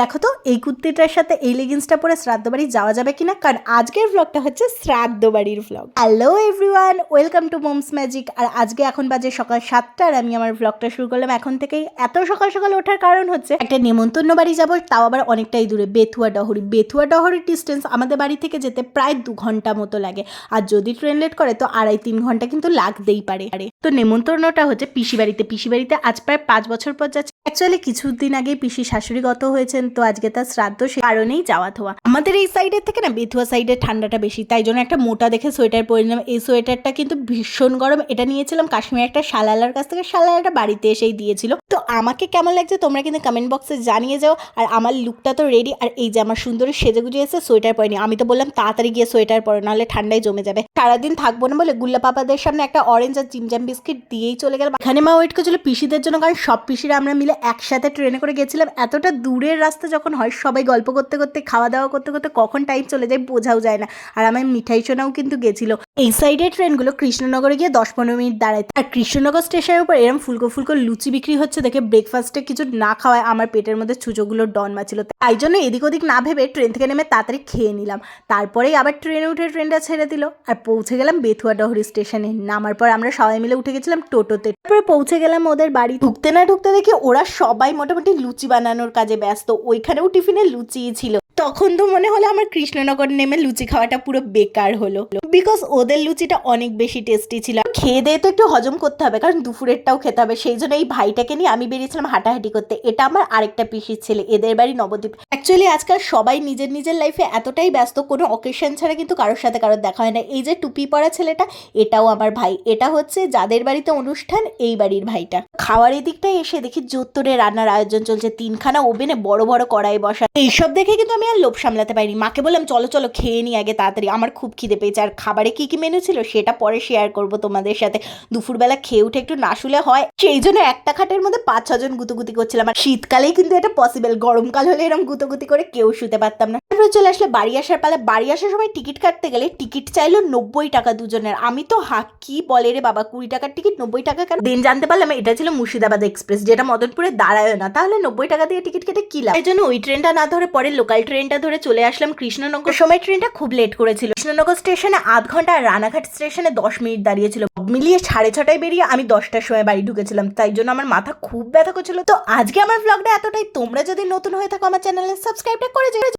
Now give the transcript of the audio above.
দেখো তো, এই কুর্তিটার সাথে এই লেগিংসটা পরে শ্রাদ্ধ বাড়ি যাওয়া যাবে কিনা? কারণ আজকের ভ্লগটা হচ্ছে শ্রাদ্ধ বাড়ির vlog hello everyone welcome to moms magic আর আজকে এখন বাজে সকাল সাতটা আর আমি আমার ভ্লগটা শুরু করলাম। এখন থেকেই এত সকাল সকাল ওঠার কারণ হচ্ছে একটা নেমন্তন্ন বাড়ি যাব, তাও আবার অনেকটাই দূরে, বেথুয়া ডহরি। বেথুয়া ডহরির ডিস্টেন্স আমাদের বাড়ি থেকে যেতে প্রায় দু ঘণ্টা মতো লাগে। আর যদি ট্রেন লেট করে, তো আড়াই তিন ঘণ্টা কিন্তু লাগতেই পারে। তো নেমন্তন্নটা হচ্ছে পিসি বাড়িতে পিসি বাড়িতে আজ প্রায় পাঁচ বছর পর যাচ্ছে। অ্যাকচুয়ালি কিছুদিন আগে পিসি শাশুড়ি গত হয়েছেন, তো আজকে তার শ্রাদ্ধ সে কারণেই যাওয়া ধোয়া। আমাদের এই সাইডের থেকে না, বেথুয়া সাইডের ঠান্ডাটা বেশি, তাই জন্য একটা মোটা দেখে সোয়েটার পরে নিলাম। এই সোয়েটারটা কিন্তু ভীষণ গরম, এটা নিয়েছিলাম কাশ্মীর একটা শালালার কাছ থেকে, শালালাটা বাড়িতে এসেই দিয়েছিল। তো আমাকে কেমন লাগছে তোমরা কিন্তু কমেন্ট বক্সে জানিয়ে যাও, আর আমার লুকটা তো রেডি আর এই যে আমার সুন্দর সেজে গুজে এসে সোয়েটার পরে পরেনি আমি তো বললাম তাড়াতাড়ি গিয়ে সোয়েটার পরো, নাহলে ঠান্ডায় জমে যাবে। সারাদিন থাকব না বলে গুল্লা পাপাদের সামনে একটা অরেঞ্জ আর চিমচাম বিস্কিট দিয়েই চলে গেলাম। এখানে মা ওয়েট করছিল পিসিদের জন্য, কারণ সব পিসিরা আমরা মিলে একসাথে ট্রেনে করে গেছিলাম, এতটা দূরের রাস্তা যখন হয়, সবাই গল্প করতে করতে, খাওয়া দাওয়া করতে করতে কখন টাইম চলে যায় বোঝাও যায় না। আর আমার মিঠাই সোনাও কিন্তু গেছিল। এই সাইডের ট্রেনগুলো কৃষ্ণনগরে গিয়ে দশ পনেরো মিনিট দাঁড়ায়। আর কৃষ্ণনগর স্টেশনের উপর এরকম ফুলকো ফুলকো লুচি বিক্রি হচ্ছে, দেখে ব্রেকফাস্টে কিছু না খাওয়ায় আমার পেটের মধ্যে ছুঁচোগুলো ডন মাছিল তাই জন্য এদিক ওদিক না ভেবে ট্রেন থেকে নেমে তাড়াতাড়ি খেয়ে নিলাম। তারপরেই আবার ট্রেনে উঠে ট্রেনটা ছেড়ে দিল। আর পৌঁছে গেলাম বেথুয়া ডহরি স্টেশনে নামার পর আমরা সবাই মিলে উঠে গেছিলাম টোটোতে। তারপরে পৌঁছে গেলাম ওদের বাড়ি। ঢুকতে না ঢুকতে দেখি ওরা সবাই মোটামুটি লুচি বানানোর কাজে ব্যস্ত। ওইখানেও টিফিনে লুচিই ছিল। তখন তো মনে হলো আমার কৃষ্ণনগর নেমে লুচি খাওয়াটা পুরো বেকার হলো। বিকজ ওদের লুচিটা অনেক বেশি টেস্টি ছিল। খেয়ে দিয়ে তো একটু হজম করতে হবে, কারণ দুপুরেরটাও খেতে হবে। সেই জন্য এই ভাইটাকে নিয়ে আমি বেরিয়েছিলাম হাঁটাহাঁটি করতে। এটা আমার আরেকটা পিসির ছেলে, এদের বাড়ি নবদ্বীপ। অ্যাকচুয়ালি আজকাল সবাই নিজের নিজের লাইফে এতটাই ব্যস্ত, কোনো অকেশন ছাড়া কিন্তু কারোর সাথে কারোর দেখা হয় না। এই যে টুপি পরা ছেলেটা, এটাও আমার ভাই। এটা হচ্ছে যাদের বাড়িতে অনুষ্ঠান, এই বাড়ির ভাইটা। খাওয়ার এদিকটায় এসে দেখি জোত্তরে রান্নার আয়োজন চলছে। তিনখানা ওভেনে বড় বড় কড়াই বসা এইসব দেখে কিন্তু আমি আর লোভ সামলাতে পারিনি। মাকে বললাম, চলো চলো, খেয়ে নি আগে তাড়াতাড়ি। আমার খুব খিদে পেয়েছে। আর খাবারে কি কি মেনু ছিল সেটা পরে শেয়ার করব তোমাদের সাথে। দুপুরবেলা খেয়ে উঠে একটু না শুলে হয়। সেই জন্য একটা খাটের মধ্যে পাঁচ ছজন গুতুগুতি করছিলাম। আর শীতকালেই কিন্তু এটা পসিবল গরমকাল হলে এরকম গুতুগুতি করে কেউ শুতে পারতাম না। তারপরে চলে আসলে বাড়ি আসার পালা, বাড়ি আসার সময় টিকিট কাটতে গেলে টিকিট চাইলো নব্বই টাকা দুজনের। আমি তো হা, কি বলে রে বাবা, কুড়ি টাকার টিকিট, নব্বই টাকা কেন? দিন জানতে পারলাম এটা ছিল মুর্শিদাবাদ এক্সপ্রেস, যেটা মদনপুরে দাঁড়ায় না তাহলে নব্বই টাকা দিয়ে টিকিট কেটে কি লাভ? এই জন্য ওই ট্রেনটা না ধরে পরে লোকাল ট্রেনটা ধরে চলে আসলাম কৃষ্ণনগর। সময় ট্রেনটা খুব লেট করেছিল। কৃষ্ণনগর স্টেশনে আধ ঘণ্টা আর রানাঘাট স্টেশনে দশ মিনিট দাঁড়িয়েছিল। মিলিয়ে সাড়ে ছটায় বেরিয়ে আমি দশটার সময় বাড়ি ঢুকেছিলাম। তাই জন্য আমার মাথা খুব ব্যথা করছিল। তো আজকে আমার ব্লগটা এতটাই। তোমরা যদি নতুন হয়ে থাকো আমার চ্যানেলে সাবস্ক্রাইবটা করে যেও।